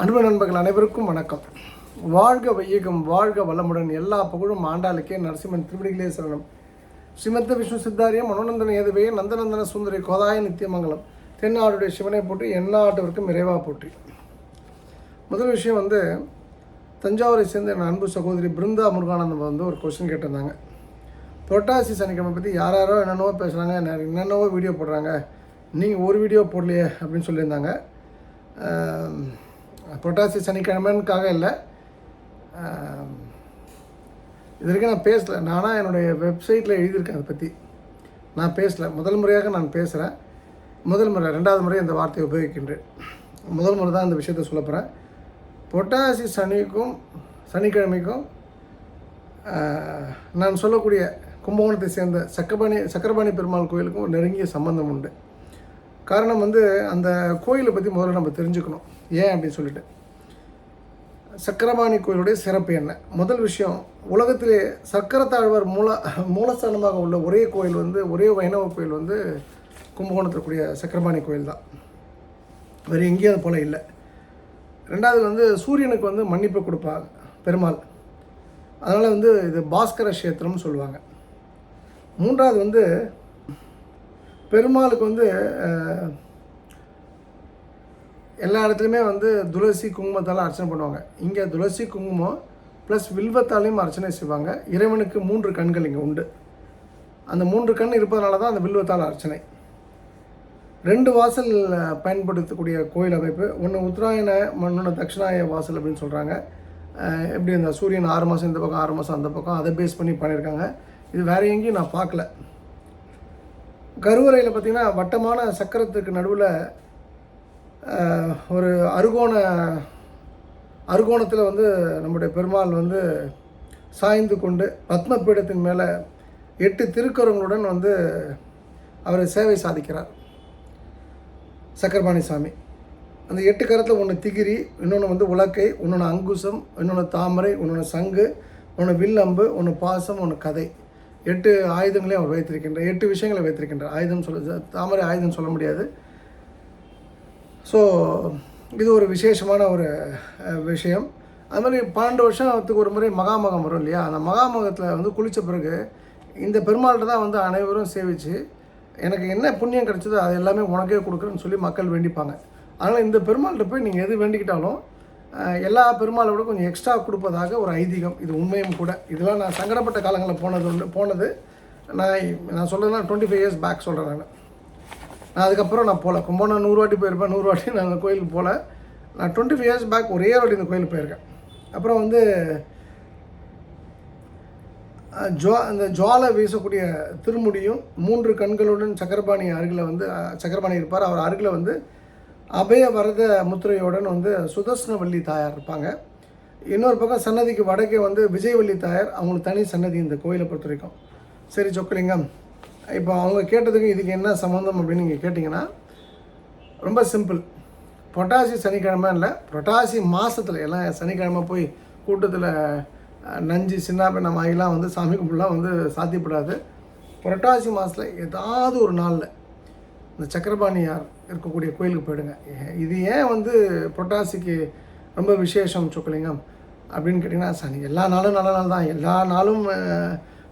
அன்பு நண்பர்கள் அனைவருக்கும் வணக்கம். வாழ்க வையகம் வாழ்க வளமுடன் எல்லா புகழும் ஆண்டாளுக்கே நரசிம்மன் திருவடிகளே சரணம். ஸ்ரீமத்த விஷ்ணு சித்தாரிய மனோநந்தன ஏதுவே நந்தநந்தன சுந்தரி கோதாய நித்தியமங்கலம் தென்னாடுடைய சிவனை போற்றி எந்நாட்டவருக்கும் இறைவா போற்றி. முதல் விஷயம் வந்து தஞ்சாவூரை சேர்ந்த என் அன்பு சகோதரி பிருந்தா முருகானந்தம் வந்து ஒரு கொஸ்டின் கேட்டிருந்தாங்க. புரட்டாசி சனிக்கிழமை பற்றி யார் யாரோ என்னென்னவோ பேசுகிறாங்க என்னென்னவோ வீடியோ போடுறாங்க. நீங்கள் ஒரு வீடியோ போடலையே அப்படின்னு சொல்லியிருந்தாங்க. புரட்டாசி சனிக்கிழமைக்காக இல்லை. இது வரைக்கும் நான் பேசலை. நானாக என்னுடைய வெப்சைட்டில் எழுதியிருக்கேன் அதை பற்றி நான் பேசலை. முதல் முறையாக நான் பேசுகிறேன் முதல் முறை ரெண்டாவது முறை இந்த வார்த்தையை உபயோகிக்கின்றேன். முதல் முறை தான் இந்த விஷயத்தை சொல்ல போகிறேன் புரட்டாசி சனிக்கும் சனிக்கிழமைக்கும் நான் சொல்லக்கூடிய கும்பகோணத்தை சேர்ந்த சக்கரபாணி சக்கரபாணி பெருமாள் கோயிலுக்கும் ஒரு நெருங்கிய சம்பந்தம் உண்டு. காரணம் வந்து அந்த கோயிலை பற்றி முதல்ல நம்ம தெரிஞ்சுக்கணும். ஏன் அப்படின்னு சொல்லிட்டு. சக்கரபாணி கோயிலுடைய சிறப்பு என்ன? முதல் விஷயம் உலகத்திலே சக்கரத்தாழ்வார் மூல மூலஸ்தானமாக உள்ள ஒரே கோயில் வந்து ஒரே வைணவ கோயில் வந்து கும்பகோணத்தில் கூடிய சக்கரபாணி கோயில் தான் வேறு எங்கேயும் அது போல் இல்லை. ரெண்டாவது வந்து சூரியனுக்கு வந்து மன்னிப்பு கொடுப்பாங்க பெருமாள். அதனால் வந்து இது பாஸ்கர கஷேத்திரம்னு சொல்லுவாங்க. மூன்றாவது வந்து பெருமாளுக்கு வந்து எல்லா இடத்துலையுமே வந்து துளசி குங்குமத்தால் அர்ச்சனை பண்ணுவாங்க. இங்கே துளசி குங்குமம் ப்ளஸ் வில்வத்தாலையும் அர்ச்சனை செய்வாங்க. இறைவனுக்கு மூன்று கண்கள் இங்கே உண்டு. அந்த மூன்று கண் இருப்பதனால தான் அந்த வில்வத்தால் அர்ச்சனை. ரெண்டு வாசல் பயன்படுத்தக்கூடிய கோயில் அமைப்பு. ஒன்று உத்தராயண இன்னொன்று தட்சிணாய வாசல் அப்படின்னு சொல்கிறாங்க எப்படி இந்த சூரியன் ஆறு மாதம் இந்த பக்கம் ஆறு மாதம் அந்த பக்கம் அதை பேஸ் பண்ணி பண்ணியிருக்காங்க. இது வேற எங்கேயும் நான் பார்க்கல. கருவறையில் பார்த்தீங்கன்னா வட்டமான சக்கரத்துக்கு நடுவில் ஒரு அருகோண அருகோணத்தில் வந்து நம்முடைய பெருமாள் வந்து சாய்ந்து கொண்டு பத்மபீடத்தின் மேலே எட்டு திருக்கரங்களுடன் வந்து அவர் சேவை சாதிக்கிறார். சக்கரபாணி சாமி. அந்த எட்டு கரத்தில் ஒன்று திகிரி இன்னொன்று வந்து உலக்கை இன்னொன்று அங்குசம் இன்னொன்று தாமரை இன்னொன்று சங்கு ஒன்று வில்லம்பு ஒன்று பாசம் ஒன்று கதை. எட்டு ஆயுதங்களையும் அவர் வைத்திருக்கின்றார் எட்டு விஷயங்களை வைத்திருக்கின்றார். ஆயுதம் சொல்ல தாமரை ஆயுதம் சொல்ல முடியாது. ஸோ இது ஒரு விசேஷமான ஒரு விஷயம். அது மாதிரி பன்னெண்டு வருஷத்துக்கு ஒரு முறை மகாமகம் வரும் இல்லையா? அந்த மகாமகத்தில் வந்து குளித்த பிறகு இந்த பெருமாள்கிட்ட தான் வந்து அனைவரும் சேவிச்சு எனக்கு என்ன புண்ணியம் கிடைச்சதோ அது எல்லாமே உனக்கே கொடுக்குறேன்னு சொல்லி மக்கள் வேண்டிப்பாங்க. அதனால் இந்த பெருமாள்கிட்ட போய் நீங்கள் எது வேண்டிக்கிட்டாலும் எல்லா பெருமாளை விட கொஞ்சம் எக்ஸ்ட்ரா கொடுப்பதாக ஒரு ஐதீகம். இது உண்மையும் கூட. இதெல்லாம் நான் சங்கடப்பட்ட காலங்களில் போனது உண்டு போனது. நான் நான் சொல்கிறதுனா டுவெண்ட்டி ஃபைவ் இயர்ஸ் பேக் சொல்கிறேன் நான். நான் அதுக்கப்புறம் நான் போகல கும்பகோணம் நூறு வாட்டி போயிருப்பேன் நூறு வாட்டி நான் அந்த கோயிலுக்கு போகல நான் டுவெண்ட்டி ஃபைவ் இயர்ஸ் பேக் ஒரே வாட்டி இந்த கோயிலுக்கு போயிருக்கேன். அப்புறம் வந்து ஜோ ஜுவா அந்த ஜுவாலை வீசக்கூடிய திருமுடியும் மூன்று கண்களுடன் சக்கரபாணி அருகில் வந்து சக்கரபாணி இருப்பார். அவர் அருகில் வந்து அபய வரத முத்திரையுடன் வந்து சுதர்சனவல்லி தாயார் இருப்பாங்க. இன்னொரு பக்கம் சன்னதிக்கு வடக்கே வந்து விஜயவல்லி தாயார். அவங்களுக்கு தனி சன்னதி இந்த கோயிலை பொறுத்த வரைக்கும். சரி சொக்கலிங்கம். இப்போ அவங்க கேட்டதுக்கு இதுக்கு என்ன சம்மந்தம் அப்படின்னு நீங்கள் கேட்டிங்கன்னா ரொம்ப சிம்பிள். புரட்டாசி சனிக்கிழமை இல்லை புரட்டாசி மாதத்தில் எல்லாம் சனிக்கிழமை போய் கூட்டத்தில் நஞ்சு சின்னாபின்னம் ஆகிலாம் வந்து சாமி கும்பிடலாம் வந்து சாத்தியப்படாது. புரட்டாசி மாதத்தில் ஏதாவது ஒரு நாளில் இந்த சக்கரபாணியார் இருக்கக்கூடிய கோயிலுக்கு போயிடுங்க. இது ஏன் வந்து புரட்டாசிக்கு ரொம்ப விசேஷம் சொக்கலிங்கம் அப்படின்னு கேட்டிங்கன்னா சனி எல்லா நாளும் நல்ல நாள் தான். எல்லா நாளும்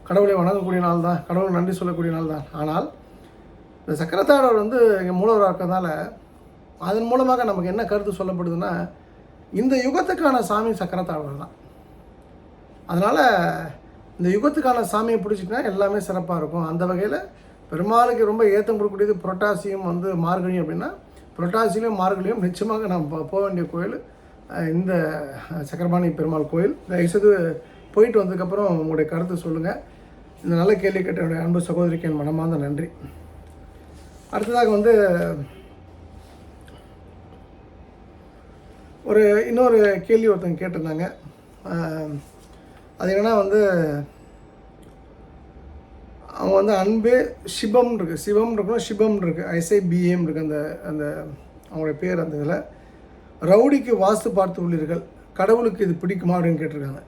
கடவுளை வணங்கக்கூடிய நாள் தான் கடவுள் நன்றி சொல்லக்கூடிய நாள் தான். ஆனால் இந்த சக்கரத்தாழர் வந்து இங்கே மூலவராக இருக்கிறதால அதன் மூலமாக நமக்கு என்ன கருத்து சொல்லப்படுதுன்னா இந்த யுகத்துக்கான சாமி சக்கரத்தாழ்வர் தான். அதனால் இந்த யுகத்துக்கான சாமியை பிடிச்சிக்கினா எல்லாமே சிறப்பாக இருக்கும். அந்த வகையில் பெருமாளுக்கு ரொம்ப ஏற்றம் கொடுக்கக்கூடியது புரட்டாசியும் வந்து மார்கழி அப்படின்னா புரட்டாசிலையும் மார்கழியும் நிச்சயமாக நாம் போக வேண்டிய கோயில் இந்த சக்கரபாணி பெருமாள் கோயில். தயவுசெய்து போயிட்டு வந்ததுக்கப்புறம் உங்களுடைய கருத்து சொல்லுங்கள் இந்த நல்ல கேள்வி கேட்ட என்னுடைய அன்பு சகோதரிக்கு என் மனமார்ந்த நன்றி. அடுத்ததாக வந்து ஒரு இன்னொரு கேள்வி ஒருத்தங்க கேட்டிருந்தாங்க. அது என்னன்னா வந்து அவங்க வந்து அன்பே சிபம் இருக்குது சிவம் இருக்கணும் இருக்குது ஐஸ்ஐ பிஏம் இருக்குது அந்த அந்த அவங்களுடைய பேர் அந்த இதில். ரவுடிக்கு வாஸ்து பார்த்து உள்ளீர்கள். கடவுளுக்கு இது பிடிக்குமா அப்படின்னு கேட்டிருக்காங்க.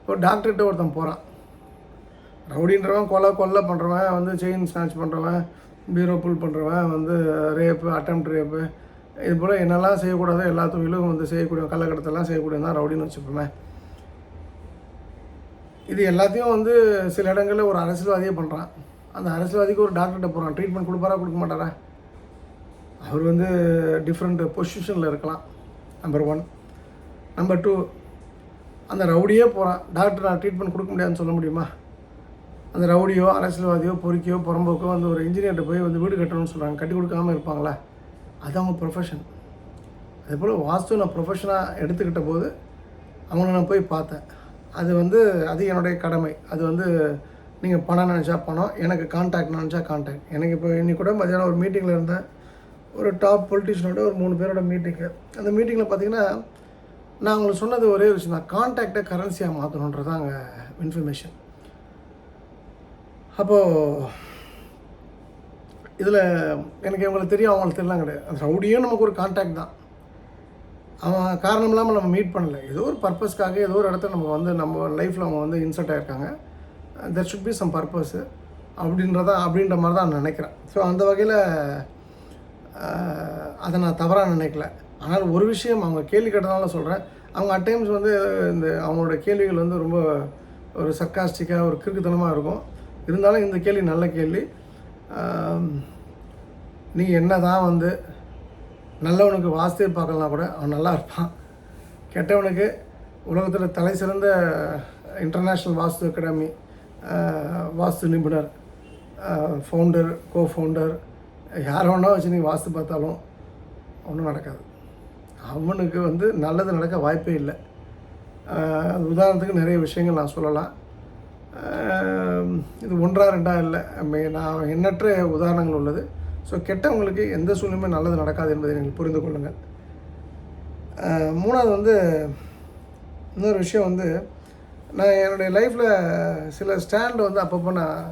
இப்போ டாக்டர்கிட்ட ஒருத்தன் போகிறான் ரவுடின்றவன் கொலை கொலை பண்ணுறவன் வந்து செயின் ஸ்நாச் பண்ணுறவன் பீரோ புல் பண்ணுறவன் வந்து ரேப்பு அட்டம் ரேப்பு இது போல் என்னெல்லாம் செய்யக்கூடாதோ எல்லா தொழிலும் வந்து செய்யக்கூடிய கள்ளக்கடத்தெல்லாம் செய்யக்கூடியது தான் ரவுடின்னு வச்சுப்போமே. இது எல்லாத்தையும் வந்து சில இடங்களில் ஒரு அரசியல்வாதியே பண்ணுறான் அந்த அரசியல்வாதிக்கு ஒரு டாக்டர்கிட்ட போகிறான் ட்ரீட்மெண்ட் கொடுப்பாரா கொடுக்க மாட்டாரா? அவர் வந்து டிஃப்ரெண்ட் பொசிஷனில் இருக்கலாம். நம்பர் ஒன் நம்பர் டூ அந்த ரவுடியே போகிறான் டாக்டர் நான் ட்ரீட்மெண்ட் கொடுக்க முடியாதுன்னு சொல்ல முடியுமா? அந்த ரவுடியோ அரசியல்வாதியோ பொறுக்கியோ புறம்போக்கோ வந்து ஒரு இன்ஜினியர்கிட்ட போய் வந்து வீடு கட்டணும்னு சொல்கிறாங்க கட்டி கொடுக்காம இருப்பாங்களா? அது அவங்க ப்ரொஃபஷன் அதே போல் வாஸ்து நான் ப்ரொஃபஷனாக எடுத்துக்கிட்ட போது அவங்கள நான் போய் பார்த்தேன். அது வந்து அது என்னுடைய கடமை. அது வந்து நீங்கள் பணம் நினச்சா பணம் எனக்கு கான்டாக்ட் நினச்சா கான்டாக்ட் எனக்கு இப்போ இன்னி கூட மதியானம் ஒரு மீட்டிங்கில் இருந்தேன். ஒரு டாப் பொலிட்டிஷியனோட ஒரு மூணு பேரோட மீட்டிங்கு அந்த மீட்டிங்கில் பார்த்தீங்கன்னா நான் உங்களுக்கு சொன்னது ஒரே விஷயம் தான். கான்டாக்டை கரன்சியாக மாற்றணுன்றது தான் அங்கே இன்ஃபர்மேஷன் அப்போது இதில் எனக்கு இவங்களுக்கு தெரியும் அவங்களுக்கு தெரியலாம் கிடையாது. அந்த ரவுடியும் நமக்கு ஒரு கான்டாக்ட் தான். அவன் காரணம் இல்லாமல் நம்ம மீட் பண்ணல. ஏதோ ஒரு பர்பஸ்க்காக ஏதோ ஒரு இடத்துல நம்ம வந்து நம்ம லைஃப்பில் அவங்க வந்து insert ஆகிருக்காங்க there should be some purpose அப்படின்றதா அப்படின்ற மாதிரி தான் நான் நினைக்கிறேன். ஸோ அந்த வகையில் அதை நான் தவறாக நினைக்கல. ஆனால் ஒரு விஷயம் அவங்க கேள்வி கேட்டதால சொல்கிறேன் அவங்க அட் டைம்ஸ் வந்து இந்த அவங்களோட கேள்விகள் வந்து ரொம்ப ஒரு சர்க்காஸ்டிக்காக ஒரு கிறுக்குத்தனமாக இருக்கும். இருந்தாலும் இந்த கேள்வி நல்ல கேள்வி. நீங்கள் நீ என்ன தான் வந்து நல்லவனுக்கு வாஸ்து பார்க்கலாம் கூட அவன் நல்லா இருப்பான். கெட்டவனுக்கு உலகத்தில் தலை சிறந்த இன்டர்நேஷ்னல் வாஸ்து அகாடமி வாஸ்து நிபுணர் ஃபவுண்டர் கோ ஃபவுண்டர் யார் வேணா வச்சு நீங்கள் வாஸ்து பார்த்தாலும் ஒன்றும் நடக்காது. அவனுக்கு வந்து நல்லது நடக்க வாய்ப்பே இல்லை. அது உதாரணத்துக்கு நிறைய விஷயங்கள் நான் சொல்லலாம். இது ஒன்றா ரெண்டா இல்லை. நான் எண்ணற்ற உதாரணங்கள் உள்ளது. ஸோ கெட்டவங்களுக்கு எந்த சூழ்நிலையுமே நல்லது நடக்காது என்பதை நீங்கள் புரிந்து கொள்ளுங்கள். மூணாவது வந்து இன்னொரு விஷயம் வந்து நான் என்னுடைய லைஃப்பில் சில ஸ்டாண்ட் வந்து அப்பப்போ நான்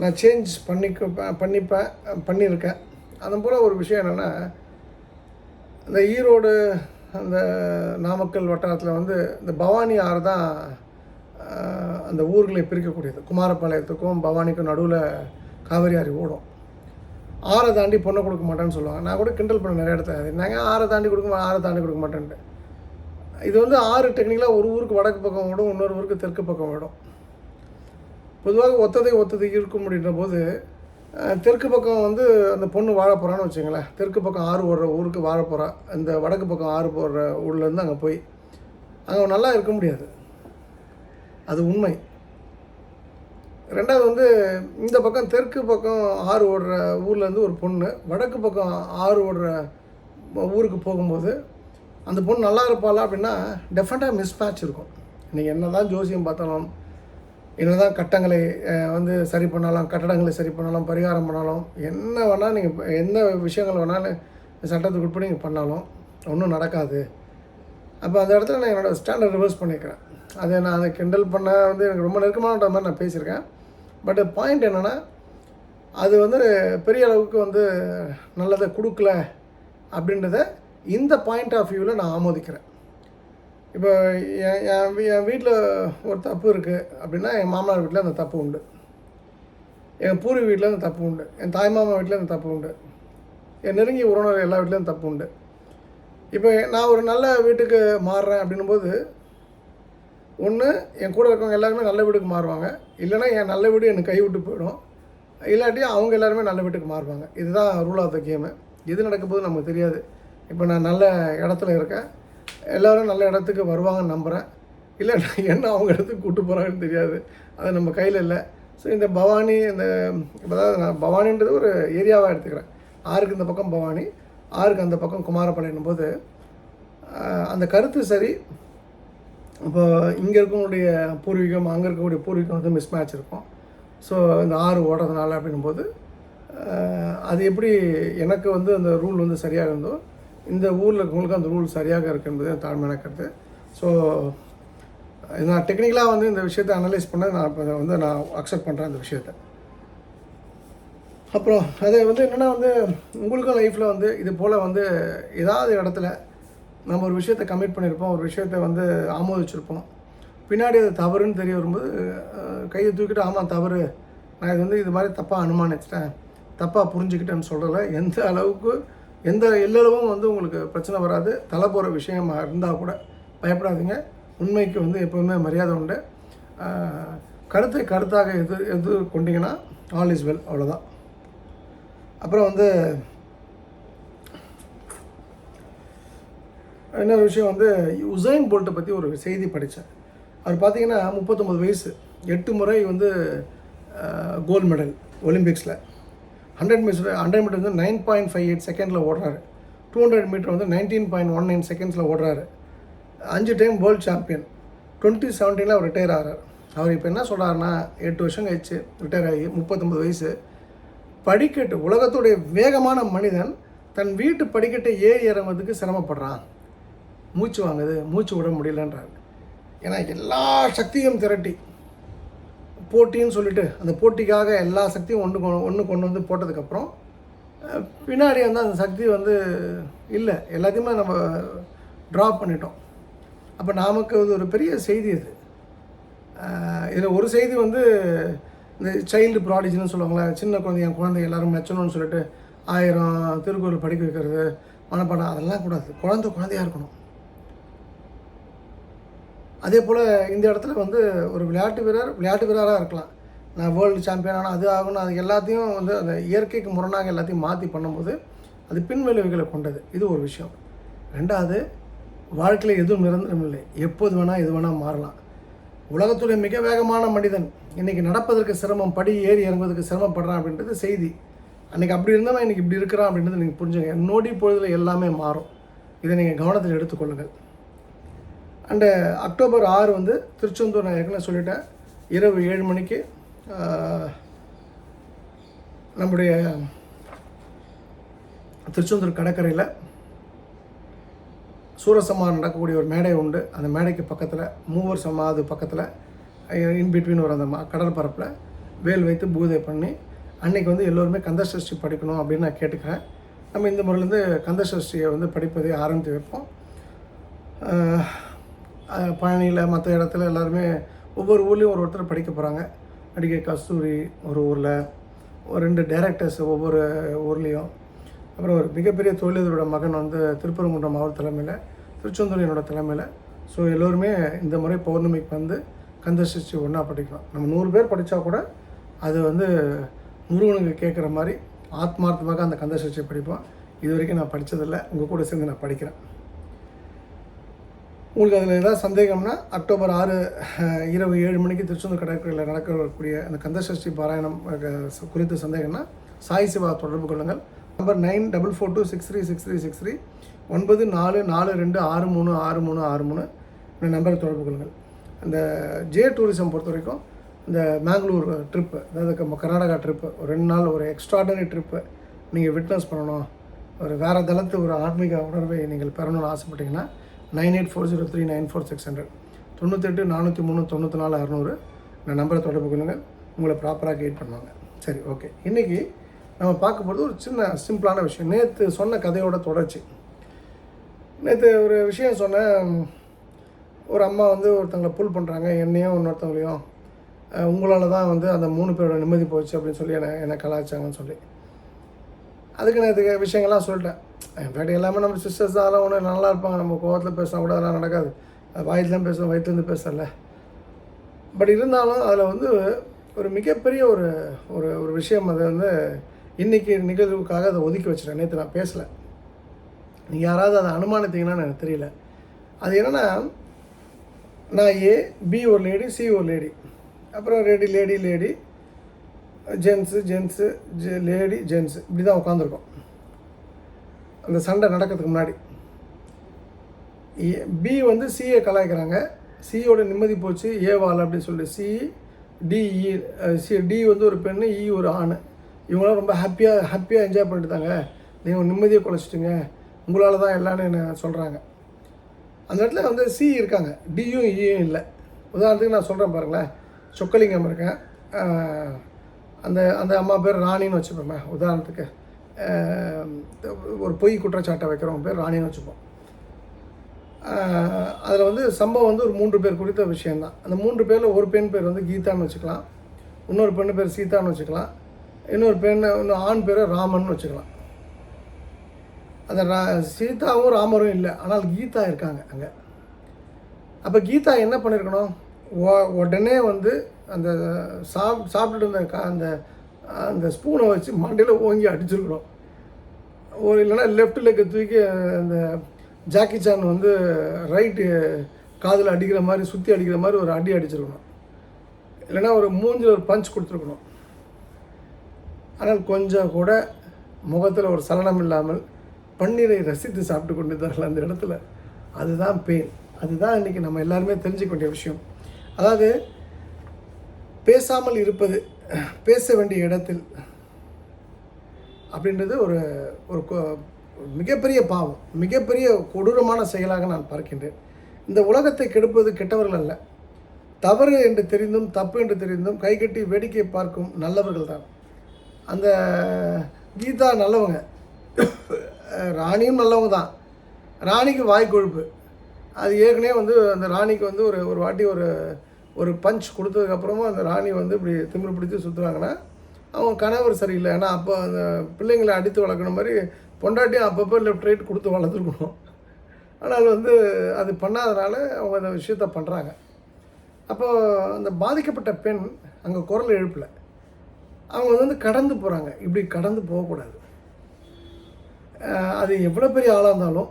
நான் சேஞ்ச் பண்ணிக்க பண்ணிப்பேன் பண்ணியிருக்கேன். அதன் போல் ஒரு விஷயம் என்னென்னா இந்த ஈரோடு அந்த நாமக்கல் வட்டாரத்தில் வந்து இந்த பவானி ஆறு தான் அந்த ஊர்களை பிரிக்கக்கூடியது. குமாரபாளையத்துக்கும் பவானிக்கும் நடுவில் காவிரி ஆறு ஓடும். ஆறை தாண்டி பொண்ணை கொடுக்க மாட்டேன்னு சொல்லுவாங்க. நான் கூட கிண்டல் பண்ண நிறைய இடத்துல. நாங்கள் ஆறை தாண்டி கொடுக்க ஆறை தாண்டி கொடுக்க மாட்டேன்ட்டு. இது வந்து ஆறு டெக்னிக்கலாக ஒரு ஊருக்கு வடக்கு பக்கம் விடும் இன்னொரு ஊருக்கு தெற்கு பக்கம் விடும் பொதுவாக ஒத்ததை ஒத்ததை இருக்கும் அப்படின்ற போது தெற்கு பக்கம் வந்து அந்த பொண்ணு வாழ போகிறான்னு வச்சுங்களேன் தெற்கு பக்கம் ஆறு ஓடுற ஊருக்கு வாழ போகிறா இந்த வடக்கு பக்கம் ஆறு போடுற ஊர்லேருந்து அங்கே போய் அங்கே நல்லா இருக்க முடியாது. அது உண்மை. ரெண்டாவது வந்து இந்த பக்கம் தெற்கு பக்கம் ஆறு ஓடுற ஊர்லேருந்து ஒரு பொண்ணு வடக்கு பக்கம் ஆறு ஓடுற ஊருக்கு போகும்போது அந்த பொண்ணு நல்லா இருப்பாளா அப்படின்னா டெஃபினட்டாக மிஸ்மேட்ச் இருக்கும். நீங்கள் என்ன தான் ஜோசியம் பார்த்தாலும் என்ன தான் கட்டங்களை வந்து சரி பண்ணாலும் கட்டடங்களை சரி பண்ணாலும் பரிகாரம் பண்ணாலும் என்ன வேணால் நீங்கள் எந்த விஷயங்கள் வேணாலும் சட்டத்துக்கு உட்படி நீங்கள் பண்ணாலும் ஒன்றும் நடக்காது. அப்போ அந்த இடத்துல நான் என்னோடய ஸ்டாண்டர்ட் ரிவர்ஸ் பண்ணிக்கிறேன். அதை நான் அதை கிண்டல் பண்ண வந்து எனக்கு ரொம்ப நெருக்கமான மாதிரி நான் பேசியிருக்கேன். பட் பாயிண்ட் என்னென்னா அது வந்து பெரிய அளவுக்கு வந்து நல்லதை கொடுக்கல அப்படின்றத இந்த பாயிண்ட் ஆஃப் வியூவில் நான் ஆமோதிக்கிறேன். இப்போ என் என் வீ- என் வீட்டில் ஒரு தப்பு இருக்குது அப்படின்னா என் மாமனார் வீட்டில் அந்த தப்பு உண்டு. என் பூர்வீக வீட்டில் அந்த தப்பு உண்டு. என் தாய்மாமா வீட்டில் அந்த தப்பு உண்டு. என் நெருங்கிய உறவினர் எல்லா வீட்லேயும் தப்பு உண்டு. இப்போ நான் ஒரு நல்ல வீட்டுக்கு மாறுறேன் அப்படின்னும்போது ஒன்று என் கூட இருக்கவங்க எல்லாருமே நல்ல வீட்டுக்கு மாறுவாங்க. இல்லைன்னா என் நல்ல வீடு எனக்கு கைவிட்டு போயிடும். இல்லாட்டி அவங்க எல்லாருமே நல்ல வீட்டுக்கு மாறுவாங்க. இதுதான் ரூல் ஆஃப் த கேமு எது நடக்கும்போது போது நமக்கு தெரியாது. இப்போ நான் நல்ல இடத்துல இருக்கேன். எல்லோரும் நல்ல இடத்துக்கு வருவாங்கன்னு நம்புகிறேன் இல்லை நான் என்ன அவங்க இடத்துக்கு கூப்பிட்டு போகிறாங்கன்னு தெரியாது. அது நம்ம கையில் இல்லை. ஸோ இந்த பவானி இந்த இப்போ அதாவது நான் பவானின்றது ஒரு ஏரியாவாக எடுத்துக்கிறேன். ஆறுக்கு இந்த பக்கம் பவானி ஆறுக்கு அந்த பக்கம் குமாரபாளையம் போது அந்த கருத்து சரி இப்போ இங்கே இருக்கக்கூடிய பூர்வீகம் அங்கே இருக்கக்கூடிய பூர்வீகம் வந்து மிஸ் மேட்ச் இருக்கும். ஸோ இந்த ஆறு ஓடுறதுனால அப்படின்போது அது எப்படி எனக்கு வந்து அந்த ரூல் வந்து சரியாக இருந்தோ இந்த ஊரில் இருக்கவங்களுக்கு அந்த ரூல் சரியாக இருக்கு என்பது என் தாழ்மையான கருத்து. ஸோ நான் டெக்னிக்கலாக வந்து இந்த விஷயத்தை அனலைஸ் பண்ண நான் இப்போ வந்து நான் அக்செப்ட் பண்ணுறேன் அந்த விஷயத்தை. அப்புறம் அது வந்து என்னென்னா வந்து உங்களுக்கும் லைஃப்பில் வந்து இது போல் வந்து ஏதாவது இடத்துல நம்ம ஒரு விஷயத்தை கமிட் பண்ணியிருப்போம் ஒரு விஷயத்தை வந்து ஆமோதிச்சிருப்போம். பின்னாடி அது தவறுன்னு தெரிய வரும்போது கையை தூக்கிட்டு ஆமாம் தவறு. நான் இது வந்து இது மாதிரி தப்பாக அனுமானிச்சிட்டேன். தப்பாக புரிஞ்சுக்கிட்டேன்னு சொல்கிறல எந்த அளவுக்கு எந்த எல்லளவும் வந்து உங்களுக்கு பிரச்சனை வராது. தலை போகிற விஷயமா இருந்தால் கூட பயப்படாதீங்க. உண்மைக்கு வந்து எப்போவுமே மரியாதை உண்டு. கருத்தை கருத்தாக எது எது கொண்டீங்கன்னா ஆல் இஸ் வெல் அவ்வளோதான் அப்புறம் வந்து இன்னொரு விஷயம் வந்து உசைன் போல்ட்டை பற்றி ஒரு செய்தி படித்தேன். அவர் பார்த்தீங்கன்னா முப்பத்தொம்பது வயசு எட்டு முறை வந்து கோல்டு மெடல் ஒலிம்பிக்ஸில் ஹண்ட்ரட் மீட்டர் ஹண்ட்ரட் மீட்டர் வந்து நைன் பாயிண்ட் ஃபைவ் எயிட் செகண்டில் ஓடுறாரு. டூ ஹண்ட்ரட் மீட்டர் வந்து நைன்டீன் பாயிண்ட் ஒன் நைன் செகண்ட்ஸில் ஓடுறாரு. அஞ்சு டைம் வேர்ல்டு சாம்பியன் டுவெண்ட்டி செவன்டீனில் அவர் ரிட்டையர் ஆகிறார் அவர் இப்போ என்ன சொல்கிறாருன்னா எட்டு வருஷம் கழிச்சு ரிட்டையர் ஆகி முப்பத்தொம்பது வயசு. படிக்கட்டு உலகத்துடைய வேகமான மனிதன் தன் வீட்டு படிக்கட்டை ஏறி இறங்குறதுக்கு சிரமப்படுறான். மூச்சு வாங்குது மூச்சு விட முடியலன்றார் ஏன்னா எல்லா சக்தியும் திரட்டி போட்டின்னு சொல்லிட்டு அந்த போட்டிக்காக எல்லா சக்தியும் ஒன்று கொ- ஒன்று கொண்டு வந்து போட்டதுக்கப்புறம் பின்னாடி வந்து அந்த சக்தி வந்து இல்லை. எல்லாத்தையுமே நம்ம ட்ராப் பண்ணிட்டோம். அப்போ நமக்கு அது ஒரு பெரிய செய்தி அது. இதில் ஒரு செய்தி வந்து இந்த சைல்டு ப்ராடிஜின்னு சொல்லுவாங்களே சின்ன குழந்தை என் குழந்தை எல்லாரும் மெச்சணும்னு சொல்லிட்டு ஆயிரம் திருக்குறள் படிக்க வைக்கிறது மனப்பாடம் அதெல்லாம் கூடாது குழந்தை குழந்தையா இருக்கணும். அதே போல் இந்த இடத்துல வந்து ஒரு விளையாட்டு வீரர் விளையாட்டு வீரராக இருக்கலாம். நான் வேர்ல்டு சாம்பியன் ஆனால் அது ஆகணும். அது எல்லாத்தையும் வந்து அந்த இயற்கைக்கு முரணாக எல்லாத்தையும் மாற்றி பண்ணும்போது அது பின்விளைவுகளை கொண்டது. இது ஒரு விஷயம். ரெண்டாவது வாழ்க்கையில் எதுவும் நிரந்தரம் இல்லை. எப்போது வேணால் எது வேணால் மாறலாம். உலகத்துடைய மிக வேகமான மனிதன் இன்றைக்கி நடப்பதற்கு சிரமம் படி ஏறி இறங்குவதற்கு சிரமப்படுறான் அப்படின்றது செய்தி. அன்றைக்கி அப்படி இருந்தவன் இன்றைக்கி இப்படி இருக்கிறான் அப்படின்றது நீங்கள் புரிஞ்சுங்க நொடி பொழுதில் எல்லாமே மாறும். இதை நீங்கள் கவனத்தில் எடுத்துக்கொள்ளுங்கள். அண்டு அக்டோபர் ஆறு வந்து திருச்செந்தூர் நான் ஏற்கனவே சொல்லிட்டேன். இரவு ஏழு மணிக்கு நம்முடைய திருச்செந்தூர் கடற்கரையில் சூரசம்மான் நடக்கக்கூடிய ஒரு மேடை உண்டு. அந்த மேடைக்கு பக்கத்தில் மூவர் சமாது பக்கத்தில் இன் பிட்வீன் ஒரு அந்த கடற்பரப்பில் கடல் பரப்பில் வேல் வைத்து பூஜை பண்ணி அன்றைக்கி வந்து எல்லோருமே கந்தசஷ்டி படிக்கணும் அப்படின்னு நான் கேட்டுக்கிறேன். நம்ம இந்த முறையிலேருந்து கந்தசஷ்டியை வந்து படிப்பதை ஆரம்பித்து வைப்போம். பழனியில் மற்ற இடத்துல எல்லாருமே ஒவ்வொரு ஊர்லேயும் ஒரு ஒருத்தர் படிக்க போகிறாங்க நடிகை கஸ்தூரி ஒரு ஊரில் ஒரு ரெண்டு டைரக்டர்ஸ் ஒவ்வொரு ஊர்லேயும். அப்புறம் ஒரு மிகப்பெரிய தொழிலதிபரோட மகன் வந்து திருப்பரங்குன்றம் அவர் தலைமையில் திருச்செந்தூர் என்னோடய தலைமையில். ஸோ எல்லோருமே இந்த முறை பௌர்ணமிக்கு வந்து கந்த ஒன்றா படிக்கலாம் நம்ம நூறு பேர் படித்தா கூட அது வந்து முருகனுக்கு கேட்குற மாதிரி ஆத்மார்த்தமாக அந்த கந்த படிப்போம். இது வரைக்கும் நான் படித்ததில்லை உங்கள் கூட சேர்ந்து நான் படிக்கிறேன். உங்களுக்கு அதில் ஏதாவது சந்தேகம்னா அக்டோபர் ஆறு இரவு ஏழு மணிக்கு திருச்செந்தூர் கடற்கரையில் நடக்கக்கூடிய அந்த கந்தசஷ்டி பாராயணம் குறித்த சந்தேகம்னா சாய் சிவா தொடர்பு கொள்ளுங்கள். Number nine double four two six three six three six three ஒன்பது நாலு நாலு ரெண்டு ஆறு மூணு ஆறு மூணு ஆறு மூணு இந்த நம்பரை தொடர்பு கொள்ளுங்கள். அந்த ஜே டூரிசம் பொறுத்த வரைக்கும் இந்த மேங்களூர் ட்ரிப்பு அதாவது க- கர்நாடகா ட்ரிப்பு ஒரு ரெண்டு நாள் ஒரு எக்ஸ்ட்ராடனரி ட்ரிப்பு நீங்கள் விட்னஸ் பண்ணணும். ஒரு வேறு தளத்து ஒரு ஆன்மீக உணர்வை நீங்கள் பெறணும்னு ஆசைப்பட்டீங்கன்னா nine eight four zero three nine four six hundred. தொண்ணூத்தெட்டு நானூற்றி மூணு தொண்ணூற்றி நாலு அறநூறு. இந்த நம்பரை தொடர்பு கொள்ளுங்கள் உங்களை ப்ராப்பராக கைட் பண்ணுவாங்க. சரி ஓகே இன்றைக்கி நம்ம பார்க்க போகிறது ஒரு சின்ன சிம்பிளான விஷயம். நேற்று சொன்ன கதையோட தொடர்ச்சி. நேற்று ஒரு விஷயம் சொன்னேன். ஒரு அம்மா வந்து ஒருத்தங்களை புல் பண்ணுறாங்க என்னையும் இன்னொருத்தவங்களையும். உங்களால் தான் வந்து அந்த மூணு பேரோட நிம்மதி போச்சு அப்படின்னு சொல்லி என்னை என்னை கலாய்ச்சாங்கன்னு சொல்லி. அதுக்கு நான் இதுக்கு விஷயங்கள்லாம் சொல்லிட்டேன். இன்ஃபேக்ட் எல்லாமே நம்ம சிஸ்டர்ஸ் தான் அதெல்லாம் ஒன்று நல்லா இருப்பாங்க. நம்ம கோவத்தில் பேசினா கூட அதெல்லாம் நடக்காது. அது வாயிலாம் பேசுவோம் வயிற்றுலேருந்து பேசல பட் இருந்தாலும் அதில் வந்து ஒரு மிகப்பெரிய ஒரு ஒரு ஒரு விஷயம் அதை வந்து இன்றைக்கி நிகழ்வுக்காக அதை ஒதுக்கி வச்சிட்டேன். நேற்று நான் பேசலை. நீங்கள் யாராவது அதை அனுமானித்தீங்கன்னா எனக்கு தெரியல. அது என்னென்னா நான் ஏ பி ஒரு லேடி சி ஒரு லேடி அப்புறம் ready lady lady gents gents ஜெ லேடி ஜென்ஸு இப்படி தான் உட்காந்துருக்கோம் அந்த சண்டை நடக்கிறதுக்கு முன்னாடி. பி வந்து சிஏ கலாய்க்கிறாங்க. சியோட நிம்மதி போச்சு. ஏவால் அப்படின்னு சொல்லி C D E C e, D வந்து ஒரு பெண்ணு இ ஒரு ஆண். இவங்களாம் ரொம்ப ஹாப்பியாக ஹாப்பியாக என்ஜாய் பண்ணிட்டாங்க நீங்கள் நிம்மதியை குலைச்சிட்டுங்க. உங்களால் தான் எல்லாம்னு என்ன சொல்கிறாங்க அந்த இடத்துல வந்து சி இருக்காங்க. டியும் இயும் e இல்லை. உதாரணத்துக்கு நான் சொல்கிறேன் பாருங்களேன். சொக்கலிங்கம் இருக்கேன். அந்த அந்த அம்மா பேர் ராணின்னு வச்சுப்போமே உதாரணத்துக்கு. ஒரு பொய் குற்றச்சாட்டை வைக்கிறவங்க பேர் ராணின்னு வச்சுப்போம். அதில் வந்து சம்பவம் வந்து ஒரு மூன்று பேர் குறித்த விஷயந்தான் அந்த மூன்று பேரில் ஒரு பெண் பேர் வந்து கீதான்னு வச்சுக்கலாம். இன்னொரு பெண்ணு பேர் சீதான்னு வச்சுக்கலாம். இன்னொரு பெண் இன்னும் ஆண் பேர் ராமன் வச்சுக்கலாம். அந்த ரா சீதாவும் ராமரும் இல்லை ஆனால் கீதா இருக்காங்க அங்கே. அப்போ கீதா என்ன பண்ணியிருக்கணும் உடனே வந்து அந்த சாப் சாப்பிட்டுட்டு இருந்த கா அந்த அந்த ஸ்பூனை வச்சு மண்டையில் ஓங்கி அடிச்சிருக்கணும் ஒரு இல்லைன்னா லெஃப்ட் லெக்கை தூக்கி அந்த ஜாக்கி சான் வந்து ரைட்டு காதில் அடிக்கிற மாதிரி சுற்றி அடிக்கிற மாதிரி ஒரு அடி அடிச்சிருக்கணும். இல்லைன்னா ஒரு மூஞ்சில் ஒரு பஞ்ச் கொடுத்துருக்கணும். ஆனால் கொஞ்சம் கூட முகத்தில் ஒரு சலனம் இல்லாமல் பன்னீரை ரசித்து சாப்பிட்டு கொண்டிருந்தார்கள் அந்த இடத்துல. அதுதான் பெயின் அதுதான் இன்றைக்கி நம்ம எல்லாருமே தெரிஞ்சுக்க வேண்டிய விஷயம். அதாவது பேசாமல் இருப்பது பேச வேண்டிய இடத்தில் அப்படின்றது ஒரு ஒரு கொ- மிகப்பெரிய பாவம். மிகப்பெரிய கொடூரமான செயலாக நான் பார்க்கின்றேன். இந்த உலகத்தை கெடுப்பது கெட்டவர்கள் அல்ல. தவறு என்று தெரிந்தும் தப்பு என்று தெரிந்தும் கைகட்டி வேடிக்கை பார்க்கும் நல்லவர்கள் தான். அந்த கீதா நல்லவங்க. ராணியும் நல்லவங்க தான். ராணிக்கு வாய் கொழுப்பு. அது ஏற்கனவே வந்து அந்த ராணிக்கு வந்து ஒரு ஒரு வாட்டி ஒரு ஒரு பஞ்ச் கொடுத்ததுக்கப்புறமா அந்த ராணி வந்து இப்படி திமிரு பிடிச்சி சுற்றுறாங்கன்னா அவங்க கணவர் சரியில்லை. ஏன்னா அப்போ அந்த பிள்ளைங்களை அடித்து வளர்க்குற மாதிரி பொண்டாட்டியும் அப்பப்போ லெஃப்ட் ரைட் கொடுத்து வளர்த்துருக்கணும். ஆனால் வந்து அது பண்ணாதனால அவங்க அந்த விஷயத்த பண்ணுறாங்க அப்போ அந்த பாதிக்கப்பட்ட பெண் அங்கே குரல் எழுப்பில். அவங்க வந்து கடந்து போகிறாங்க இப்படி கடந்து போகக்கூடாது. அது எவ்வளோ பெரிய ஆளாக இருந்தாலும்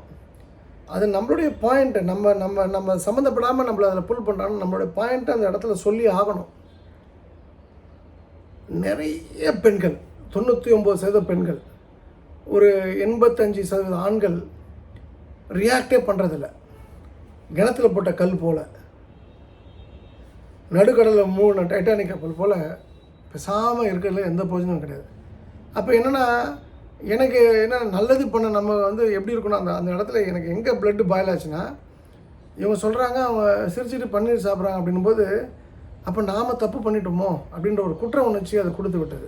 அது நம்மளுடைய பாயிண்ட்டை நம்ம நம்ம நம்ம சம்மந்தப்படாமல் நம்மளை அதில் புல் பண்ணுறாங்க நம்மளுடைய பாயிண்ட்டை அந்த இடத்துல சொல்லி ஆகணும். நிறைய பெண்கள் தொண்ணூற்றி ஒம்பது சதவீத பெண்கள் ஒரு எண்பத்தஞ்சு சதவீத ஆண்கள் ரியாக்டே பண்ணுறதில்ல கிணத்துல போட்ட கல் போல். நடுக்கடலில் மூணு டைட்டானிக் கப்பல் போல் பேசாமல் இருக்கிறதுல எந்த பிரயோஜனமும் கிடையாது. அப்போ என்னென்னா எனக்கு என்ன நல்லது பண்ண நம்ம வந்து எப்படி இருக்கணும்? அந்த அந்த இடத்துல எனக்கு எங்கே பிளட்டு பாயில் ஆச்சுன்னா இவங்க சொல்கிறாங்க அவங்க சிரிச்சிட்டு பன்னீர் சாப்பிட்றாங்க அப்படின்னும்போது அப்போ நாம் தப்பு பண்ணிட்டோமோ? அப்படின்ற ஒரு குற்ற உணர்ச்சி அதை கொடுத்து விட்டது.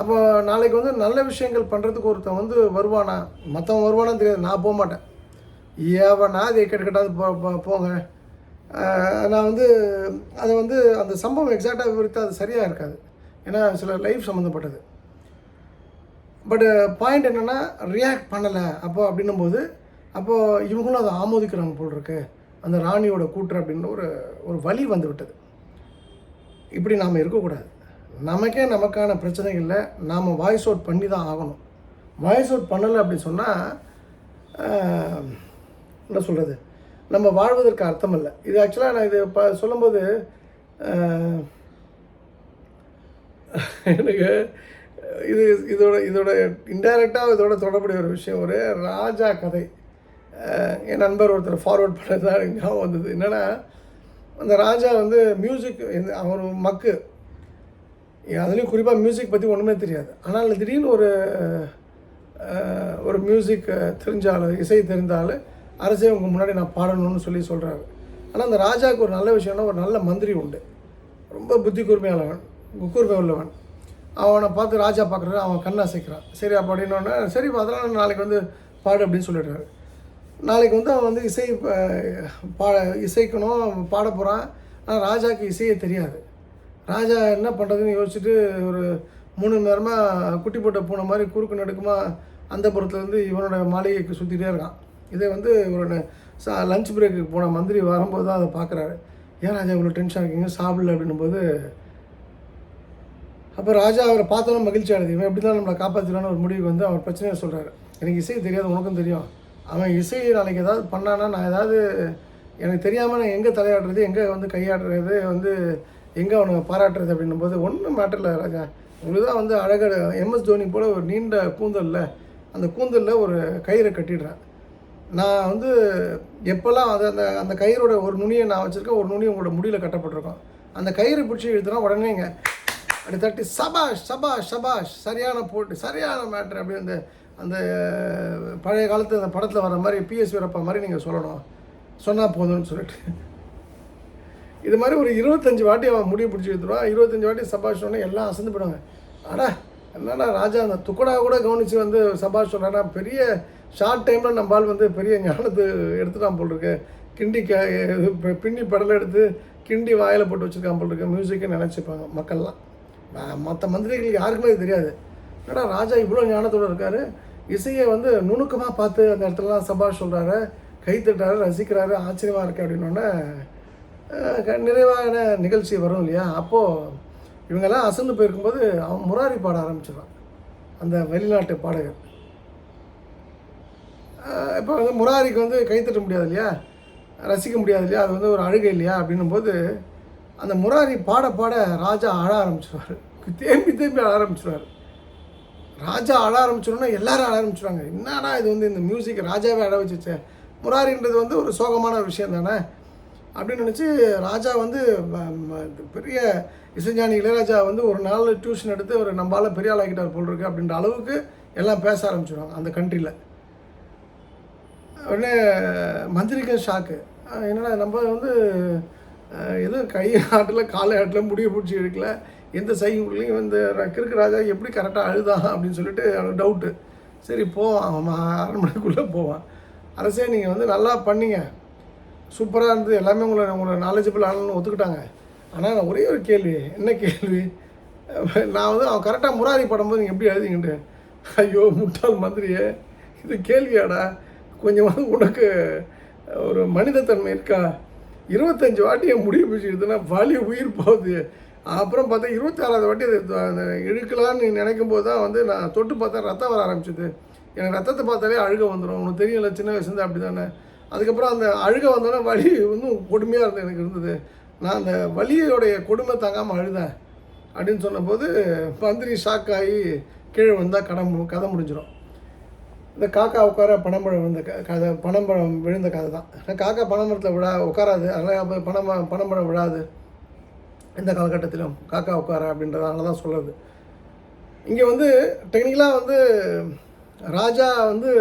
அப்போ நாளைக்கு வந்து நல்ல விஷயங்கள் பண்ணுறதுக்கு ஒருத்தன் வந்து வருவானா? மற்றவன் வருவானான்னு தெரியாது நான் போக மாட்டேன். ஏவனா அதை கெட்டுக்கட்டாது போ போங்க. நான் வந்து அதை வந்து அந்த சம்பவம் எக்ஸாக்டாக விவரித்து அது சரியாக இருக்காது. ஏன்னா சில லைஃப் சம்மந்தப்பட்டது பட் பாயிண்ட் uh, என்னென்னா ரியாக்ட் பண்ணலை. அப்போ அப்படின்னும் போது அப்போது இவங்களும் அதை ஆமோதிக்கிறாங்க போல் இருக்கு அந்த ராணியோட கூற்று அப்படின்னு ஒரு ஒரு வழி வந்து விட்டது இப்படி நாம் இருக்கக்கூடாது. நமக்கே நமக்கான பிரச்சனைகளில் நாம் வாய்ஸ் அவுட் பண்ணி தான் ஆகணும். வாய்ஸ் அவுட் பண்ணலை அப்படின்னு சொன்னால் என்ன சொல்கிறது நம்ம வாழ்வதற்கு அர்த்தம் இல்லை. இது ஆக்சுவலாக நான் இது இப்போ சொல்லும்போது எனக்கு இது இதோட இதோட இன்டைரக்டாக இதோட தொடர்புடைய ஒரு விஷயம் ஒரு ராஜா கதை. என் நண்பர் ஒருத்தர் ஃபார்வர்ட் பண்ணதான் ஞாபகம் வந்தது. என்னென்னா அந்த ராஜா வந்து மியூசிக் அவர் மக்கு. அதுலேயும் குறிப்பாக மியூசிக் பற்றி ஒன்றுமே தெரியாது. ஆனால் திடீர்னு ஒரு ஒரு மியூசிக் தெரிஞ்சாலும் இசை தெரிந்த அரசே உங்கள் முன்னாடி நான் பாடணும்னு சொல்லி சொல்கிறாரு ஆனால் அந்த ராஜாவுக்கு ஒரு நல்ல விஷயம்னா ஒரு நல்ல மந்திரி உண்டு. ரொம்ப புத்தி கூர்மையானவன் குக்கூர்மை உள்ளவன். அவனை பார்த்து ராஜா பார்க்குறாரு அவன் கண்ணை அசைக்கிறான். சரி அப்போ அப்படின்னோடனே சரி அதெல்லாம் நாளைக்கு வந்து பாடு அப்படின்னு சொல்லிடுறாரு. நாளைக்கு வந்து அவன் வந்து இசை பாட பா இசைக்கணும் பாட போகிறான் ஆனால் ராஜாவுக்கு இசையே தெரியாது. ராஜா என்ன பண்ணுறதுன்னு யோசிச்சுட்டு ஒரு மூணு மணி நேரமாக குட்டி போட்ட பூனை மாதிரி குறுக்கு நடுக்குமா அந்த புறத்துலேருந்து இவனோட மாளிகைக்கு சுற்றிட்டே இருக்கான். இதை வந்து ஒரு சா லஞ்ச் பிரேக்குக்கு போன மந்திரி வரும்போது தான் அதை பார்க்குறாரு. ஏன் ராஜா இவ்வளோ டென்ஷன் இருக்கீங்க? சாப்பிடல அப்படின்னும்போது அப்போ ராஜா அவரை பார்த்தோன்னா மகிழ்ச்சி ஆனது இவன் எப்படி தான் நம்மளை காப்பாற்றிடலான்னு ஒரு முடிவுக்கு வந்து அவர் பிரச்சனையை சொல்கிறாரு எனக்கு இசை தெரியாது உனக்கும் தெரியும். அவன் இசை நாளைக்கு ஏதாவது பண்ணானா நான் ஏதாவது எனக்கு தெரியாமல் நான் எங்கே தலையாடுறது எங்கே வந்து கையாடுறது வந்து எங்கே அவனை பாராட்டுறது அப்படின்னும் போது ஒன்றும் மேட்டர் இல்லை ராஜா. உங்களுக்கு தான் வந்து அழகாக எம்எஸ் தோனி போல் ஒரு நீண்ட கூந்தலில் அந்த கூந்தலில் ஒரு கயிறை கட்டிடுறேன் நான் வந்து எப்போல்லாம் அது அந்த அந்த கயிறோட ஒரு நுனியை நான் வச்சுருக்கேன் ஒரு நுனி உங்களோட முடியில் கட்டப்பட்டிருக்கோம். அந்த கயிறு பிடிச்சி இழுத்துனா உடனேங்க அப்படி தட்டி சபாஷ் சபாஷ் சபாஷ் சரியான போட்டு சரியான மேட்ரு அப்படி அந்த அந்த பழைய காலத்து அந்த படத்தில் வர மாதிரி பிஎஸ் வீரப்பா மாதிரி நீங்கள் சொல்லணும். சொன்னால் போதும்னு சொல்லிட்டு. இது மாதிரி ஒரு இருபத்தஞ்சி வாட்டி அவன் முடிவு பிடிச்சி எடுத்துருவான் இருபத்தஞ்சி வாட்டி சபாஷ் சொன்னே எல்லாம் அசந்து போயிடுவாங்க. அடா என்னடா ராஜா அந்த துக்கடா கூட கவனித்து வந்து சபாஷ் சொல்கிறானா பெரிய ஷார்ட் டைமில் நம்ம ஆள் வந்து பெரிய ஞானத்தை எடுத்துட்டான் போல் இருக்கு கிண்டி க இது பின்னி படலை எடுத்து கிண்டி வாயில் போட்டு வச்சுருக்கான் போல் இருக்கு மியூசிக்கை நினச்சிப்பாங்க மக்கள்லாம். மற்ற மந்திரிகள் யாருக்குமே இது தெரியாது. ஏன்னா ராஜா இவ்வளோ ஞானத்தோடு இருக்காரு? இசையை வந்து நுணுக்கமாக பார்த்து அந்த இடத்துலலாம் சபாஷ் சொல்கிறாரு கை தட்டுறாரு ரசிக்கிறாரு ஆச்சரியமாக இருக்கு அப்படின்னோடனே நிறைவான நிகழ்ச்சி வரும் இல்லையா? அப்போது இவங்கெல்லாம் அசந்து போயிருக்கும்போது அவன் முராரி பாட ஆரம்பிச்சிடான் அந்த வெளிநாட்டு பாடகர். இப்போ வந்து முராரிக்கு வந்து கைத்தட்ட முடியாது இல்லையா? ரசிக்க முடியாது இல்லையா? அது வந்து ஒரு அழுகை இல்லையா? அப்படின்னும் போது அந்த முராரி பாட பாட ராஜா ஆட ஆரம்பிச்சிருவார். தேம்பி தேம்பி ஆட ஆரம்பிச்சிருவார். ராஜா ஆட ஆரம்பிச்சிடணும்னா எல்லாரும் ஆட ஆரம்பிச்சிருவாங்க. என்னடா இது வந்து இந்த மியூசிக் ராஜாவே ஆட வச்சுச்சே முராரின்றது வந்து ஒரு சோகமான ஒரு விஷயம் தானே? அப்படின்னு நினச்சி ராஜா வந்து பெரிய இசைஞானி இளையராஜா வந்து ஒரு நாள் டியூஷன் எடுத்து ஒரு நம்மளால் பெரிய ஆளாகிட்டார் போல் இருக்கு அப்படின்ற அளவுக்கு எல்லாம் பேச ஆரம்பிச்சிடுவாங்க அந்த கண்ட்ரியில் உடனே மந்திரிக்கும் ஷாக்கு என்னடா நம்ம வந்து எதுவும் கை ஆட்டில் காலை ஆட்டில் முடிய பிடிச்சி எடுக்கல. எந்த சைக்கிள்லையும் இந்த கிறுக்கு ராஜா எப்படி கரெக்டாக அழுதான் அப்படின்னு சொல்லிட்டு அவனுக்கு டவுட்டு சரி போவான் அவன் அரண்மனைக்குள்ளே போவான். அரசே நீங்கள் வந்து நல்லா பண்ணீங்க. சூப்பராக இருந்தது. எல்லாமே உங்களை உங்களை நாலேஜபிள் ஆனு ஒத்துக்கிட்டாங்க. ஆனால் நான் ஒரே ஒரு கேள்வி. என்ன கேள்வி? நான் வந்து அவன் கரெக்டாக முராரி படும்போது நீங்கள் எப்படி எழுதிங்கன்ட்டு ஐயோ முட்டாள் மந்திரியே இது கேள்வியாடா. கொஞ்சமாக உனக்கு ஒரு மனிதத்தன்மை இருக்கா? இருபத்தஞ்சு வாட்டி என் முடிவு பிடிச்சிருதுன்னா வலி உயிர் போகுது. அப்புறம் பார்த்தா இருபத்தாறாவது வாட்டி அது இழுக்கலான்னு நினைக்கும் போது தான் வந்து நான் தொட்டு பார்த்தா ரத்தம் வர ஆரம்பிச்சது. எனக்கு ரத்தத்தை பார்த்தாலே அழுக வந்துடும் உனக்கு தெரியல சின்ன வயசுலேருந்து அப்படி தானே அதுக்கப்புறம் அந்த அழுக வந்தோடனே வலி இன்னும் கொடுமையாக இருந்தது எனக்கு இருந்தது. நான் அந்த வலியோடைய கொடுமை தாங்காமல் அழுதேன். அப்படின்னு சொன்னபோது மந்திரி ஷாக் ஆகி கீழே வந்தால் கடை கதை முடிஞ்சிடும் இந்த காக்கா உட்கார பனம்பழம் விழுந்த கதை பனம்பழம் விழுந்த கதை தான். ஏன்னா காக்கா பனைமரத்தில் விழா உட்காராது. அதனால் பனம் பனம்பழம் விழாது. இந்த காலகட்டத்திலும் காக்கா உட்கார அப்படின்றதால தான் சொல்கிறது இங்கே வந்து டெக்னிக்கலாக வந்து ராஜா வந்து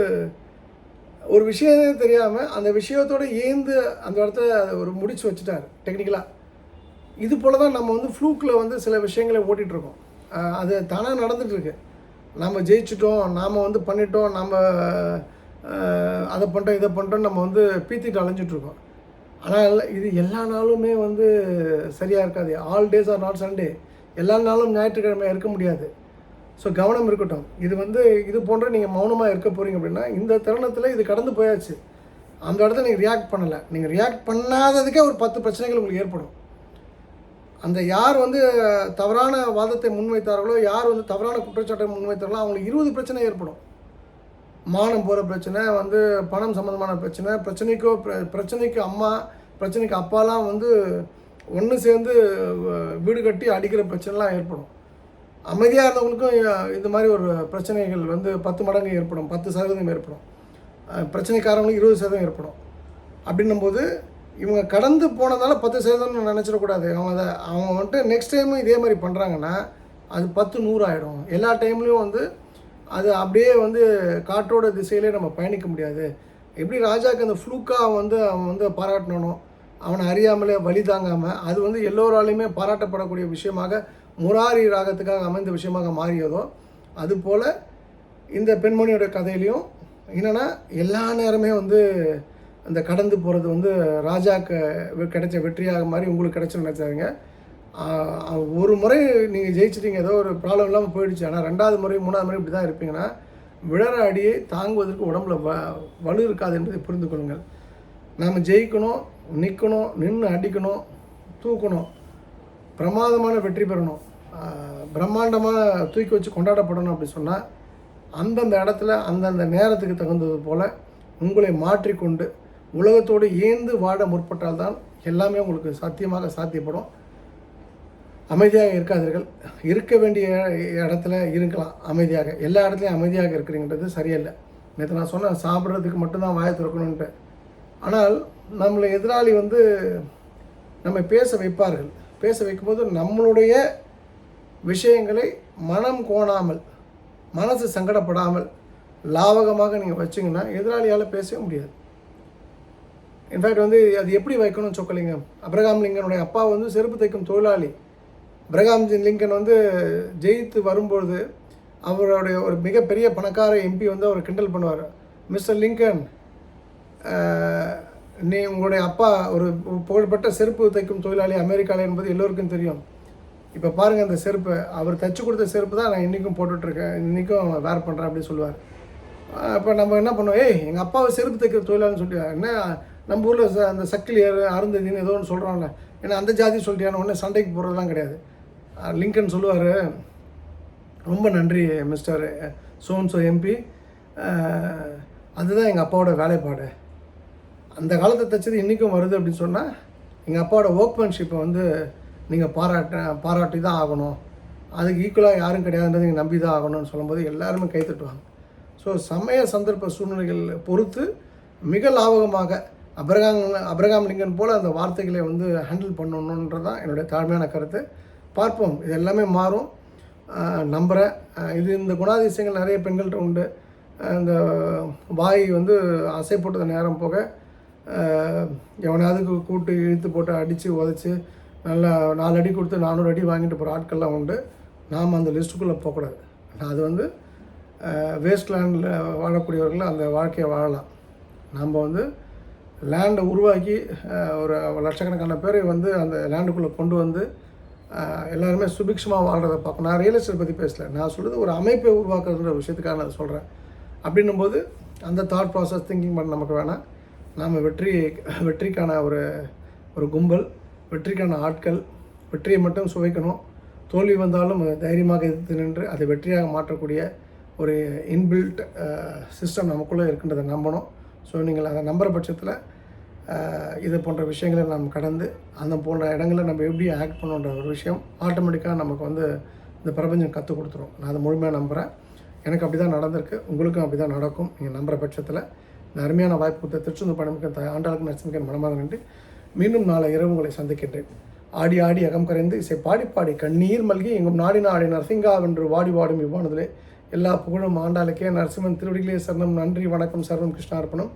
ஒரு விஷயமே தெரியாமல் அந்த விஷயத்தோட ஏந்து அந்த இடத்துல ஒரு முடிச்சு வச்சுட்டார் டெக்னிக்கலாக இது போல தான் நம்ம வந்து ஃப்ளூக்கில் வந்து சில விஷயங்களை ஓட்டிகிட்ருக்கோம் அது தானாக நடந்துகிட்ருக்கு நாம் ஜெயிச்சிட்டோம் நாம் வந்து பண்ணிட்டோம் நம்ம அதை பண்ணிட்டோம் இதை பண்ணிட்டோம் நம்ம வந்து பீத்திட்டு அலைஞ்சிட்ருக்கோம். ஆனால் இது எல்லா நாளுமே வந்து சரியாக இருக்காது. All days are not Sunday எல்லா நாளும் ஞாயிற்றுக்கிழமை இருக்க முடியாது. ஸோ கவனம் இருக்கட்டும். இது வந்து இது போன்ற நீங்கள் மௌனமாக இருக்க போகிறீங்க அப்படின்னா இந்த தருணத்தில் இது கடந்து போயாச்சு. அந்த இடத்துல நீங்கள் ரியாக்ட் பண்ணலை. நீங்கள் ரியாக்ட் பண்ணாததுக்கே ஒரு பத்து பிரச்சனைகள் உங்களுக்கு ஏற்படும். அந்த யார் வந்து தவறான வாதத்தை முன்வைத்தார்களோ யார் வந்து தவறான குற்றச்சாட்டை முன்வைத்தார்களோ அவங்களுக்கு இருபது பிரச்சனை ஏற்படும். மானம் போகிற பிரச்சனை வந்து பணம் சம்மந்தமான பிரச்சனை பிரச்சனைக்கோ பிர- பிரச்சனைக்கு அம்மா பிரச்சனைக்கு அப்பாலாம் வந்து ஒன்று சேர்ந்து வீடு கட்டி அடிக்கிற பிரச்சனைலாம் ஏற்படும். அமைதியாக இருந்தவங்களுக்கும் இந்த மாதிரி ஒரு பிரச்சனைகள் வந்து பத்து மடங்கு ஏற்படும் பத்து சதவீதம் ஏற்படும். பிரச்சனைக்காரவங்களுக்கு பிரச்சனைக்காரங்களுக்கு இருபது சதவீதம் ஏற்படும். அப்படின்னும்போது இவங்க கடந்து போனதால் பத்து சதவீதம்னு நினச்சிடக்கூடாது. அவங்க அதை அவங்க வந்துட்டு நெக்ஸ்ட் டைமும் இதே மாதிரி பண்ணுறாங்கன்னா அது பத்து நூறு ஆகிடும் எல்லா டைம்லேயும் வந்து அது அப்படியே வந்து காற்றோட திசையிலே நம்ம பயணிக்க முடியாது. எப்படி ராஜாவுக்கு அந்த ஃப்ளூக்காக வந்து அவன் வந்து பாராட்டணும் அவனை அறியாமலே வழி தாங்காமல் அது வந்து எல்லோராலையுமே பாராட்டப்படக்கூடிய விஷயமாக முராரி ராகத்துக்காக அமைந்த விஷயமாக மாறியதோ அதுபோல் இந்த பெண்மணியோட கதையிலையும் என்னென்னா எல்லா நேரமே வந்து அந்த கடந்து போகிறது வந்து ராஜாக்கு கிடைச்ச வெற்றியாக மாதிரி உங்களுக்கு கிடைச்சு நினச்சாருங்க ஒரு முறை நீங்கள் ஜெயிச்சிட்டீங்க ஏதோ ஒரு ப்ராப்ளம் இல்லாமல் போயிடுச்சு. ஆனால் ரெண்டாவது முறை மூணாவது முறை இப்படி தான் இருப்பீங்கன்னா விழற அடியை தாங்குவதற்கு உடம்புல வ வலு இருக்காது என்பதை புரிந்து கொள்ளுங்கள். நாம் ஜெயிக்கணும் நிற்கணும் நின்று அடிக்கணும் தூக்கணும். பிரமாதமான வெற்றி பெறணும். பிரம்மாண்டமாக தூக்கி வச்சு கொண்டாடப்படணும் அப்படி சொன்னால் அந்தந்த இடத்துல அந்தந்த நேரத்துக்கு தகுந்தது போல் உங்களை மாற்றிக்கொண்டு உலகத்தோடு ஏந்து வாழ முற்பட்டால்தான் எல்லாமே உங்களுக்கு சாத்தியமாக சாத்தியப்படும். அமைதியாக இருக்காதீர்கள். இருக்க வேண்டிய இடத்துல இருக்கலாம் அமைதியாக. எல்லா இடத்துலையும் அமைதியாக இருக்கிறீங்கன்றது சரியில்லை. நேற்று நான் சொன்னேன் சாப்பிட்றதுக்கு மட்டும்தான் வாயை திறக்கணுன்ட்டு ஆனால் நம்மளை எதிராளி வந்து நம்ம பேச வைப்பார்கள். பேச வைக்கும்போது நம்மளுடைய விஷயங்களை மனம் கோணாமல் மனசு சங்கடப்படாமல் லாவகமாக நீங்கள் வச்சிங்கன்னா எதிராளியால் பேசவே முடியாது. இன்ஃபேக்ட் வந்து அது எப்படி வைக்கணும் சொக்கலிங்கம். அப்ரகாம் லிங்கனுடைய அப்பா வந்து செருப்பு தைக்கும் தொழிலாளி. அப்ரகாம் லிங்கன் வந்து ஜெயித்து வரும்பொழுது அவருடைய ஒரு மிகப்பெரிய பணக்கார எம்பி வந்து அவர் கிண்டல் பண்ணுவார். மிஸ்டர் லிங்கன் நீ உங்களுடைய அப்பா ஒரு புகழ்பெற்ற செருப்பு தைக்கும் தொழிலாளி அமெரிக்காவில் என்பது எல்லோருக்கும் தெரியும். இப்போ பாருங்கள் அந்த செருப்பு. அவர் தைச்சு கொடுத்த செருப்பு தான் நான் இன்றைக்கும் போட்டுட்ருக்கேன். இன்றைக்கும் வேர் பண்ணுறேன் அப்படின்னு சொல்லுவார். இப்போ நம்ம என்ன பண்ணுவோம்? ஏய் எங்கள் அப்பாவை செருப்பு தைக்கிற தொழிலாளன்னு சொல்லி என்ன நம்ம ஊரில் ச அந்த சக்கிலியர் அருந்ததின்னு ஏதோ ஒன்று சொல்கிறாங்க ஏன்னா அந்த ஜாதி சொல்லிட்டான உடனே சண்டைக்கு போகிறதுலாம் கிடையாது. லிங்கன் சொல்லுவார் ரொம்ப நன்றி மிஸ்டர் சோன்சோ எம்பி அதுதான் எங்கள் அப்பாவோட வேலைப்பாடு. அந்த காலத்தை தைச்சது இன்றைக்கும் வருது அப்படின்னு சொன்னால் எங்கள் அப்பாவோட ஒர்க்மேன்ஷிப்பை வந்து நீங்கள் பாராட்ட பாராட்டி தான் ஆகணும். அதுக்கு ஈக்குவலாக யாரும் கிடையாதுன்றது நீங்கள் நம்பி தான் ஆகணும்னு சொல்லும்போது எல்லாருமே கை தட்டுவாங்க. ஸோ சமய சந்தர்ப்ப சூழ்நிலைகள் பொறுத்து மிக லாபகமாக அப்ரகாம் அப்ரகாம் லிங்கன் போல் அந்த வார்த்தைகளை வந்து ஹேண்டில் பண்ணணுன்றது தான் என்னுடைய தாழ்மையான கருத்து. பார்ப்போம். இது எல்லாமே மாறும். நம்புகிறேன் இது இந்த குணாதிசயங்கள் நிறைய பெண்கள்கிட்ட உண்டு. இந்த வாய் வந்து அசை போட்டது நேரம் போக ஆஹ் கூட்டு இழுத்து போட்டு அடித்து உதச்சி நல்லா நாலு அடி கொடுத்து நானூறு அடி வாங்கிட்டு போகிற ஆட்கள்லாம் உண்டு. நாம் அந்த லிஸ்ட்டுக்குள்ளே போகக்கூடாது. அது வந்து வேஸ்ட்லேண்டில் வாழக்கூடியவர்கள் அந்த வாழ்க்கையை வாழலாம். நாம் வந்து லேண்டை உருவாக்கி ஒரு லட்சக்கணக்கான பேரை வந்து அந்த லேண்டுக்குள்ளே கொண்டு வந்து எல்லாருமே சுபிக்ஷமாக வாழ்கிறத பார்க்கணும். நான் ரியல் எஸ்டேட் பற்றி பேசல. நான் சொல்கிறது ஒரு அமைப்பை உருவாக்குறதுன்ற விஷயத்துக்காக நான் சொல்கிறேன் அப்படின்னும்போது அந்த தாட் ப்ராசஸ் திங்கிங் பண்ண நமக்கு வேணாம். நாம் வெற்றி வெற்றிக்கான ஒரு ஒரு கும்பல் வெற்றிக்கான ஆட்கள் வெற்றியை மட்டும் சுவைக்கணும். தோல்வி வந்தாலும் தைரியமாக எதிர்த்து நின்று அதை வெற்றியாக மாற்றக்கூடிய ஒரு இன்பில்ட் சிஸ்டம் நமக்குள்ளே இருக்கின்றதை நம்பணும். ஸோ நீங்கள் அதை நம்புகிற பட்சத்தில் இது போன்ற விஷயங்களை நாம் கடந்து அந்த போன்ற இடங்களில் நம்ம எப்படி ஆக்ட் பண்ணுன்ற ஒரு விஷயம் ஆட்டோமேட்டிக்காக நமக்கு வந்து இந்த பிரபஞ்சம் கற்றுக் கொடுத்துரும். நான் அதை முழுமையாக நம்புகிறேன் எனக்கு அப்படி தான் நடந்திருக்கு. உங்களுக்கும் அப்படி தான் நடக்கும். நீங்கள் நம்புகிற பட்சத்தில். இந்த அருமையான வாய்ப்பு கொடுத்த திருச்செந்தூர் பணமிக்க ஆண்டாளுக்கு நரசிம்மிக்க மனமாக நன்றி. மீண்டும் நாளை இரவு உங்களை சந்திக்கின்றேன். ஆடி ஆடி அகம் கரைந்து இசை பாடி பாடி கண்ணீர் மல்கி எங்கும் நாடி நாடி நரசிங்கா வென்று வாடி வாடும் இவ்வானதிலே. எல்லா புகழும் ஆண்டாளுக்கே. நரசிம்மன் திருவடிகளே சரணம். நன்றி வணக்கம் சர்வம் கிருஷ்ணார்ப்பணம்.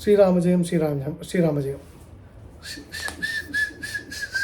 శ్రీరామజయం శ్రీరామజయం శ్రీరామజయం.